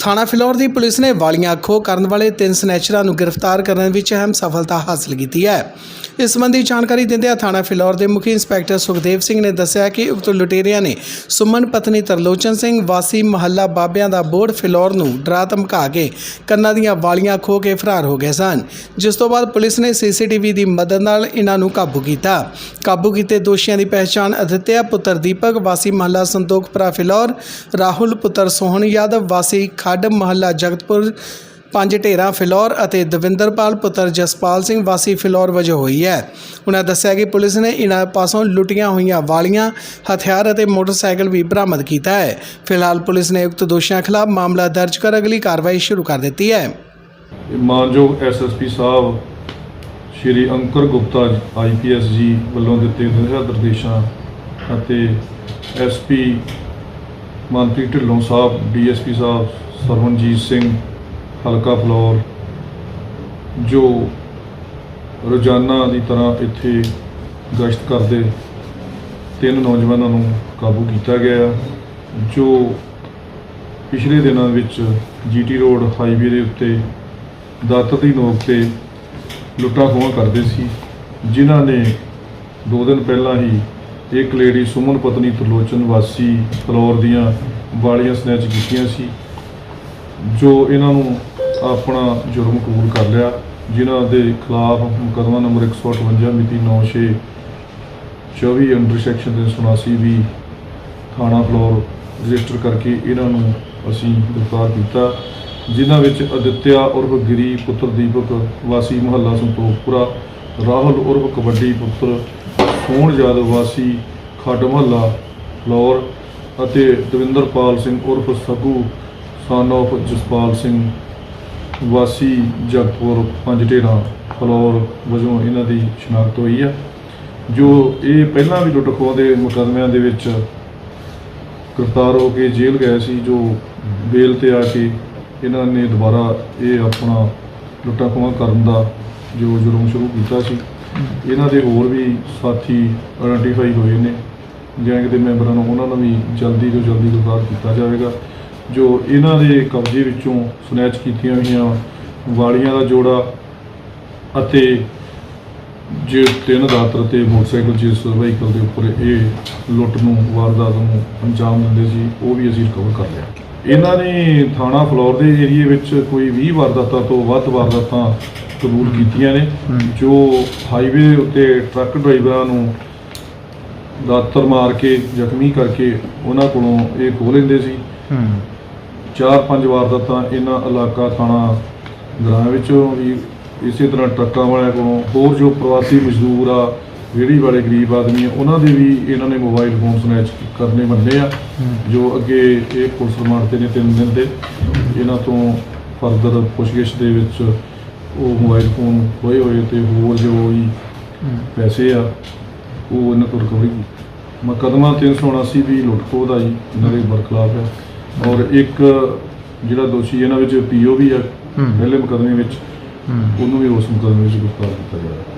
ਥਾਣਾ ਫਿਲੌਰ ਦੀ ਪੁਲਿਸ ਨੇ ਵਾਲੀਆਂ ਖੋਹ ਕਰਨ ਵਾਲੇ ਤਿੰਨ ਸਨੈਚਰਾਂ ਨੂੰ ਗ੍ਰਿਫਤਾਰ ਕਰਨ ਵਿੱਚ ਅਹਿਮ ਸਫਲਤਾ ਹਾਸਲ ਕੀਤੀ ਹੈ। ਇਸ ਸੰਬੰਧੀ ਜਾਣਕਾਰੀ ਦਿੰਦਿਆਂ ਥਾਣਾ ਫਿਲੌਰ ਦੇ ਮੁਖੀ ਇੰਸਪੈਕਟਰ ਸੁਖਦੇਵ ਸਿੰਘ ਨੇ ਦੱਸਿਆ ਕਿ ਉਕਤ ਲੁਟੇਰਿਆਂ ਨੇ ਸੁਮਨ ਪਤਨੀ ਤਰਲੋਚਨ ਸਿੰਘ, ਵਾਸੀ ਮਹੱਲਾ ਬਾਬਿਆਂ ਦਾ ਬੋਰਡ ਫਿਲੌਰ ਨੂੰ ਡਰਾ ਧਮਕਾ ਕੇ ਕੰਨਾਂ ਦੀਆਂ ਵਾਲੀਆਂ ਖੋਹ ਕੇ ਫਰਾਰ ਹੋ ਗਏ ਸਨ, ਜਿਸ ਤੋਂ ਬਾਅਦ ਪੁਲਿਸ ਨੇ ਸੀਸੀਟੀਵੀ ਦੀ ਮਦਦ ਨਾਲ ਇਹਨਾਂ ਨੂੰ ਕਾਬੂ ਕੀਤਾ। ਕਾਬੂ ਕੀਤੇ ਦੋਸ਼ੀਆਂ ਦੀ ਪਹਿਚਾਣ ਅਦਿੱਤਿਆ ਪੁੱਤਰ ਦੀਪਕ, ਵਾਸੀ ਮਹੱਲਾ ਸੰਤੋਖਪੁਰਾ ਫਿਲੌਰ, ਰਾਹੁਲ ਪੁੱਤਰ ਸੋਹਣ ਯਾਦਵ, ਵਾਸੀ ਖੱਡ ਮਹੱਲਾ ਜਗਤਪੁਰ ਪੰਜ ਢੇਰਾ ਫਿਲੌਰ ਅਤੇ ਦਵਿੰਦਰਪਾਲ ਪੁੱਤਰ ਜਸਪਾਲ ਸਿੰਘ ਵਾਸੀ ਫਿਲੌਰ ਵਜੋਂ ਹੋਈ ਹੈ। ਉਹਨਾਂ ਦੱਸਿਆ ਕਿ ਪੁਲਿਸ ਨੇ ਇਹਨਾਂ ਪਾਸੋਂ ਲੁੱਟੀਆਂ ਹੋਈਆਂ ਵਾਲੀਆਂ, ਹਥਿਆਰ ਅਤੇ ਮੋਟਰਸਾਈਕਲ ਵੀ ਬਰਾਮਦ ਕੀਤਾ ਹੈ। ਫਿਲਹਾਲ ਪੁਲਿਸ ਨੇ ਉਕਤ ਦੋਸ਼ੀਆਂ ਖਿਲਾਫ ਮਾਮਲਾ ਦਰਜ ਕਰ ਅਗਲੀ ਕਾਰਵਾਈ ਸ਼ੁਰੂ ਕਰ ਦਿੱਤੀ ਹੈ। ਇਹ ਮਾਨਯੋਗ ਐਸਐਸਪੀ ਸਾਹਿਬ ਸ਼੍ਰੀ ਅੰਕਰ ਗੁਪਤਾ ਆਈਪੀਐਸ ਜੀ ਵੱਲੋਂ ਦਿੱਤੇ ਦਿਸ਼ਾ ਨਿਰਦੇਸ਼ਾਂ ਅਤੇ ਐਸਪੀ ਮਨਪ੍ਰੀਤ ਢਿੱਲੋਂ ਸਾਹਿਬ ਡੀਐਸਪੀ ਸਾਹਿਬ ਸਰਵਨਜੀਤ ਸਿੰਘ ਹਲਕਾ ਫਲੋਰ, ਜੋ ਰੋਜ਼ਾਨਾ ਦੀ ਤਰ੍ਹਾਂ ਇੱਥੇ ਗਸ਼ਤ ਕਰਦੇ ਤਿੰਨ ਨੌਜਵਾਨਾਂ ਨੂੰ ਕਾਬੂ ਕੀਤਾ ਗਿਆ, ਜੋ ਪਿਛਲੇ ਦਿਨਾਂ ਵਿੱਚ ਜੀਟੀ ਰੋਡ ਹਾਈਵੇ ਦੇ ਉੱਤੇ ਦਾਤਰ ਦੀ ਨੋਕ ਤੇ ਲੁੱਟਾਂ ਖੋਹਾਂ ਕਰਦੇ ਸੀ, ਜਿਨ੍ਹਾਂ ਨੇ ਦੋ ਦਿਨ ਪਹਿਲਾਂ ਹੀ ਇੱਕ ਲੇਡੀ ਸੁਮਨ ਪਤਨੀ ਤਰਲੋਚਨ ਵਾਸੀ ਫਲੋਰ ਦੀਆਂ ਵਾਲੀਆਂ ਸਨੈਚ ਕੀਤੀਆਂ ਸੀ, ਜੋ ਇਹਨਾਂ ਨੂੰ ਆਪਣਾ ਜੁਰਮ ਕਬੂਲ ਕਰ ਲਿਆ। ਜਿਨ੍ਹਾਂ ਦੇ ਖਿਲਾਫ ਮੁਕੱਦਮਾ ਨੰਬਰ 158 ਮਿਤੀ 96 24 ਅੰਡਰ ਸੈਕਸ਼ਨ 379 ਵੀ ਥਾਣਾ ਫਲੋਰ ਰਜਿਸਟਰ ਕਰਕੇ ਇਹਨਾਂ ਨੂੰ ਅਸੀਂ ਗ੍ਰਿਫਤਾਰ ਕੀਤਾ, ਜਿਨ੍ਹਾਂ ਵਿੱਚ ਅਦਿੱਤਿਆ ਉਰਫ ਗਿਰੀ ਪੁੱਤਰ ਦੀਪਕ, ਵਾਸੀ ਮੁਹੱਲਾ ਸੰਤੋਖਪੁਰਾ, ਰਾਹੁਲ ਉਰਫ ਕਬੱਡੀ ਪੁੱਤਰ, ਸੋਹਣ ਯਾਦਵ, ਵਾਸੀ ਖੱਡ ਮਹੱਲਾ ਫਲੋਰ ਅਤੇ ਦਵਿੰਦਰਪਾਲ ਸਿੰਘ ਉਰਫ ਸਗੂ ਸਨ of ਜਸਪਾਲ ਸਿੰਘ ਵਾਸੀ ਜਗਤਪੁਰ ਪੰਜ ਢੇਰਾਂ ਫਲੋਰ ਵਜੋਂ ਇਹਨਾਂ ਦੀ ਸ਼ਨਾਖਤ ਹੋਈ ਹੈ ਜੋ ਇਹ ਪਹਿਲਾਂ ਵੀ ਲੁੱਟ ਖੋਹ ਦੇ ਮੁਕੱਦਮਿਆਂ ਦੇ ਵਿੱਚ ਗ੍ਰਿਫਤਾਰ ਹੋ ਕੇ ਜੇਲ੍ਹ ਗਏ ਸੀ, ਜੋ ਬੇਲ ਤੇ ਆ ਕੇ ਇਹਨਾਂ ਨੇ ਦੁਬਾਰਾ ਇਹ ਆਪਣਾ ਲੁੱਟਾਂ ਖੋਹਾਂ ਕਰਨ ਦਾ ਜੋ ਜੁਰਮ ਸ਼ੁਰੂ ਕੀਤਾ ਸੀ। ਇਹਨਾਂ ਦੇ ਹੋਰ ਵੀ ਸਾਥੀ ਆਇਡੈਂਟੀਫਾਈ ਹੋਏ ਨੇ ਗੈਂਗ ਦੇ ਮੈਂਬਰਾਂ ਨੂੰ ਉਹਨਾਂ ਨੂੰ ਵੀ ਜਲਦੀ ਤੋਂ ਜਲਦੀ ਗ੍ਰਿਫਤਾਰ ਕੀਤਾ ਜਾਵੇਗਾ। ਜੋ ਇਹਨਾਂ ਦੇ ਕਬਜ਼ੇ ਵਿੱਚੋਂ ਸਨੈਚ ਕੀਤੀਆਂ ਹੋਈਆਂ ਵਾਲੀਆਂ ਦਾ ਜੋੜਾ ਅਤੇ ਜੇ ਤਿੰਨ ਦਾਤਰ ਤੇ ਮੋਟਰਸਾਈਕਲ ਜਿਸ ਵਹੀਕਲ ਦੇ ਉੱਪਰ ਇਹ ਲੁੱਟ ਨੂੰ ਵਾਰਦਾਤ ਨੂੰ ਅੰਜਾਮ ਦਿੰਦੇ ਸੀ ਉਹ ਵੀ ਅਸੀਂ ਰਿਕਵਰ ਕਰ ਲਿਆ। ਇਹਨਾਂ ਨੇ ਥਾਣਾ ਫਲੋਰ ਦੇ ਏਰੀਏ ਵਿੱਚ ਕੋਈ 20 ਵਾਰਦਾਤਾਂ ਤੋਂ ਵੱਧ ਵਾਰਦਾਤਾਂ ਕਬੂਲ ਕੀਤੀਆਂ ਨੇ ਜੋ ਹਾਈਵੇ ਉੱਤੇ ਟਰੱਕ ਡਰਾਈਵਰਾਂ ਨੂੰ ਦਾਤਰ ਮਾਰ ਕੇ ਜ਼ਖਮੀ ਕਰਕੇ ਉਹਨਾਂ ਕੋਲੋਂ ਇਹ ਖੋਹ ਲੈਂਦੇ ਸੀ। ਚਾਰ ਪੰਜ ਵਾਰਦਾਤਾਂ ਇਹਨਾਂ ਇਲਾਕਾ ਥਾਣਾ ਗ੍ਰਾਂ ਵਿੱਚੋਂ ਵੀ ਇਸੇ ਤਰ੍ਹਾਂ ਟਰੱਕਾਂ ਵਾਲਿਆਂ ਕੋਲੋਂ ਹੋਰ ਜੋ ਪ੍ਰਵਾਸੀ ਮਜ਼ਦੂਰ ਆ, ਰੇਹੜੀ ਵਾਲੇ ਗਰੀਬ ਆਦਮੀ ਆ, ਉਹਨਾਂ ਦੇ ਵੀ ਇਹਨਾਂ ਨੇ ਮੋਬਾਈਲ ਫੋਨ ਸਨੈਚ ਕਰਨੇ ਬੰਦੇ ਆ, ਜੋ ਅੱਗੇ ਇਹ ਪੁਲਿਸ ਰਿਮਾਂਡ ਤੇ ਨੇ ਤਿੰਨ ਦਿਨ ਦੇ। ਇਹਨਾਂ ਤੋਂ ਫਰਦਰ ਪੁੱਛਗਿੱਛ ਦੇ ਵਿੱਚ ਉਹ ਮੋਬਾਈਲ ਫੋਨ ਹੋਏ ਹੋਏ ਤੇ ਹੋਰ ਜੋ ਵੀ ਪੈਸੇ ਆ, ਉਹ ਇਹਨਾਂ ਤੋਂ ਰਿਕਵਰੀ ਮੁਕੱਦਮਾ 379 ਵੀ ਲੁੱਟ ਖੋਹ ਦਾ ਜੀ, ਇਹਨਾਂ ਦੇ ਬਰਖਲਾਫ ਹੈ ਔਰ ਇੱਕ ਜਿਹੜਾ ਦੋਸ਼ੀ ਇਹਨਾਂ ਵਿੱਚ ਪੀਓ ਵੀ ਆ ਪਹਿਲੇ ਮੁਕੱਦਮੇ ਵਿੱਚ ਉਹਨੂੰ ਵੀ ਉਸ ਮੁਕੱਦਮੇ ਵਿੱਚ ਗ੍ਰਿਫਤਾਰ ਕੀਤਾ ਗਿਆ।